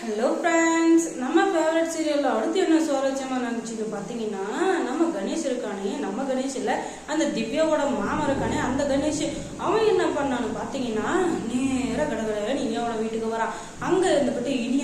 Hello friends நம்ம favourite சீரியலில் அடுத்து என்ன சுவாரஸ்யமாக நினச்சிட்டு பார்த்தீங்கன்னா நம்ம கணேஷ் இருக்கானே நம்ம கணேஷ் இல்லை அந்த திவ்யாவோட மாமா இருக்கானே அந்த கணேஷ் அவன் என்ன பண்ணான்னு பார்த்தீங்கன்னா நேராக நேரா கடற்கரை அவனை வீட்டுக்கு வரான். அங்கே இருந்துகிட்டு இனி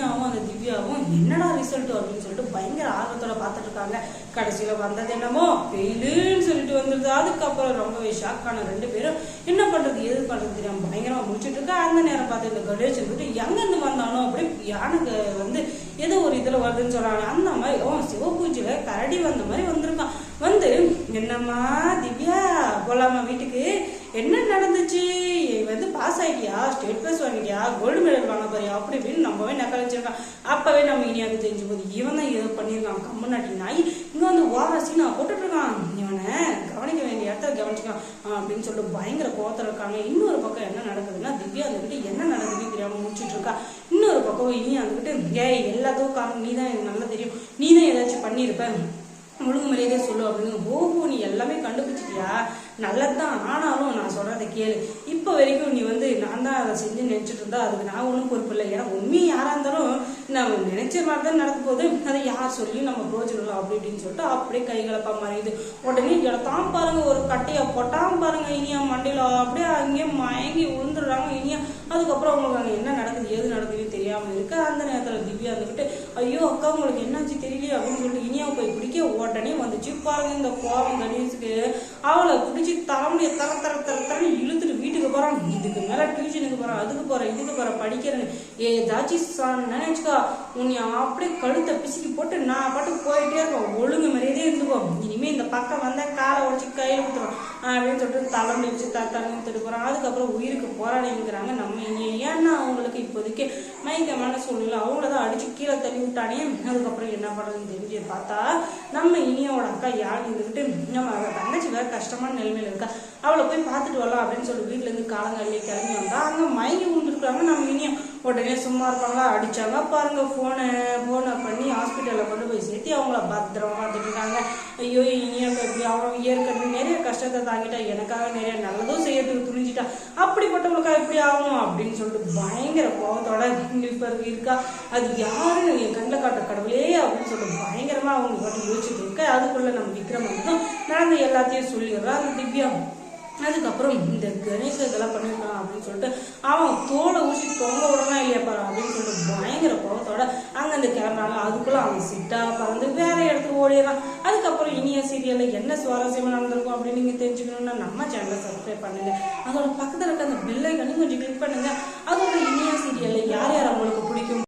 என்னடா ரிசல்ட் அப்படின்னு சொல்லிட்டு பயங்கர ஆர்வத்தோட பார்த்துட்டு இருக்காங்க. கடைசியில வந்தது என்னமோ ஃபெயிலுன்னு சொல்லிட்டு வந்துருது அதுக்கப்புறம் ரொம்பவே ஷாக் ஆன ரெண்டு பேரும் என்ன பண்றது எது பண்றது தெரியாம பயங்கரமா முடிச்சுட்டு இருக்கா. அந்த நேரம் பார்த்து இந்த கணேஷ் இருந்துட்டு எங்கிருந்து வந்தானோ? அப்படி யானுக்கு வந்து ஏதோ ஒரு இதுல வருதுன்னு சொல்றாங்க அந்த மாதிரி ஓ சிவபூஜையில கரடி வந்த மாதிரி வந்திருக்கான். வந்து என்னம்மா திவ்யா போலாமா வீட்டுக்கு? என்ன நடந்து பாஸ் ஆகிட்டியா ஸ்டேட் பாஸ் வாங்கிட்டியா? கோல்டு மெடல் வாங்க போறியா? அப்படி இப்படின்னு நம்மவே நக்கல் வச்சிருக்கான் அப்பவே நம்ம இனியாவுக்கு தெரிஞ்சு போது இவன் தான் ஏதோ பண்ணியிருக்கான். கம்மநாட்டி நாய் இங்க வந்து ஓராசி நான் போட்டுட்டு இருக்கான் இவனை கவனிக்க வேண்டிய இடத்த கவனிச்சுக்கான். அப்படின்னு சொல்லிட்டு பயங்கர கோத்தம் இருக்காங்க. இன்னொரு பக்கம் என்ன நடக்குதுன்னா திவ்யா வந்துக்கிட்டு என்ன நடக்குதுன்னு தெரியாம முடிச்சுட்டு இருக்கா இன்னொரு பக்கம் இனி வந்துகிட்டு ஏய் எல்லாத்துக்கும் காரணம் நீ தான் எனக்கு நல்லா தெரியும். நீ தான் ஏதாச்சும் பண்ணியிருப்ப. ஒழுங்கு மரியாதையே சொல்லு அப்படின்னு ஓஹோ நீ எல்லாமே கண்டுபிடிச்சிட்டியா? நல்லதுதான். ஆனாலும் நான் சொல்றதை கேளு. இப்போ வரைக்கும் நீ வந்து நான் தான் அதை செஞ்சு நினைச்சிட்டு இருந்தா அதுக்கு நான் ஒன்றும் பொறுப்பு இல்லை. ஏன்னா உண்மையும் யாராக இருந்தாலும் நம்ம நினைச்ச மாதிரி தான் நடக்க போது அதை யார் சொல்லி நம்ம பிரோஜனம் அப்படி இப்படின்னு சொல்லிட்டு அப்படியே கைகலப்பா மறையுது உடனே இடத்தான் பாருங்க ஒரு கட்டையை பொட்டாம பாருங்க இனியா மண்டையில. அப்படியே அங்கேயே மயங்கி விழுந்துடுறாங்க இனியா. அதுக்கப்புறம் அவங்களுக்கு அங்கே என்ன நடக்குது ஏது நடக்குதுன்னு தெரியும் இருக்கு அந்த நேரத்தில் திவ்யா இருந்துக்கிட்டு ஐயோ அக்கா உங்களுக்கு என்னாச்சு தெரியலையே அப்படின்னு சொல்லிட்டு இனியாவை போய் பிடிக்க உடனே வந்துச்சு. பாருங்க இந்த கோபம் கணேஷுக்கு. அவளை பிடிச்சி தலைமுடிய தர தர தர தரன்னு இழுத்துட்டு வீட்டுக்கு போகிறான் இதுக்கு மேலே டியூஷனுக்கு போகிறான் அதுக்கு போகிறேன் இதுக்கு போகிறேன் படிக்கிறேன்னு. ஏதாச்சும் நினைச்சுக்கோ. உன்னை அப்படியே கழுத்தை பிசுக்கி போட்டு நான் பாட்டு போயிட்டே இருக்கோம் ஒழுங்கு மாதிரியே இருந்துக்கோ. இனிமேல் இந்த பக்கம் வந்தால் காலை உடச்சி கையில் ஊத்துறோம் அப்படின்னு சொல்லிட்டு தலை வச்சு த தண்ணி ஊத்துட்டு அதுக்கப்புறம் உயிருக்கு போராடிங்கிறாங்க நம்ம இங்கே ஏன்னா அவங்களுக்கு இப்போதைக்கு மயக்கமான சூழ்நிலை? அவங்கள தான் அடிச்சு கீழே தள்ளி விட்டானே? அதுக்கப்புறம் என்ன பண்ணுறதுன்னு தெரிஞ்சு பார்த்தா நம்ம இனியோட அக்கா யார்? இருந்துக்கிட்டு நம்ம அவ தங்கச்சி வேற கஷ்டமான நிலைமையில இருக்கா. அவளை போய் பார்த்துட்டு வரலாம் அப்படின்னு சொல்லி வீட்டுல இருந்து காலங்கள்லேயே கிளம்பி வந்தா அங்க மயங்கி விழுந்துருக்காங்க நம்ம இனியும் உடனே சும்மா இருப்பாங்களா? அடித்தாங்க பாருங்க ஃபோனை ஃபோனை பண்ணி ஹாஸ்பிட்டலில் கொண்டு போய் சேர்த்து அவங்கள பத்திரமா பார்த்துட்டுருக்காங்க ஐயோ இனியா எப்படி அவன் ஏற்கனவே நிறைய கஷ்டத்தை தாங்கிட்டா எனக்காக நிறைய நல்லதும் செய்யறதுக்கு துணிஞ்சிட்டா. அப்படிப்பட்டவங்களுக்காக எப்படி ஆகும் அப்படின்னு சொல்லிட்டு பயங்கர கோபத்தோட இப்ப இருக்கா? அது யாருன்னு என் கண்ணில் காட்ட கடவுளே அப்படின்னு சொல்லிட்டு பயங்கரமாக அவங்க மட்டும் யோசிச்சுட்டு இருக்க. அதுக்குள்ள நம்ம விக்ரம் வந்து நடந்த எல்லாத்தையும் சொல்லிடுறோம் அந்த திவ்யா. அதுக்கப்புறம் இந்த கணேச இதெல்லாம் பண்ணியிருக்கான் அப்படின்னு சொல்லிட்டு அவன் தோலை ஊசி தொங்க விட இல்லையா பாரு அப்படின்னு சொல்லிட்டு பயங்கர கோபத்தோட அங்க அந்த அவன் சிட்டா பறந்து வேற இடத்துக்கு ஓடிடுறான் அதுக்கப்புறம் இனிய சீரியல்ல என்ன சுவாரஸ்யமா நடந்திருக்கும் அப்படின்னு நீங்க தெரிஞ்சுக்கணும்னா நம்ம சேனலை சப்ஸ்கிரைப் பண்ணுங்க. அதோட பக்கத்துல இருக்க அந்த பெல்லைக்கனையும் கொஞ்சம் கிளிக் பண்ணுங்க. அதோட இனிய சீரியல்ல யார் யார் அவங்களுக்கு பிடிக்கும்?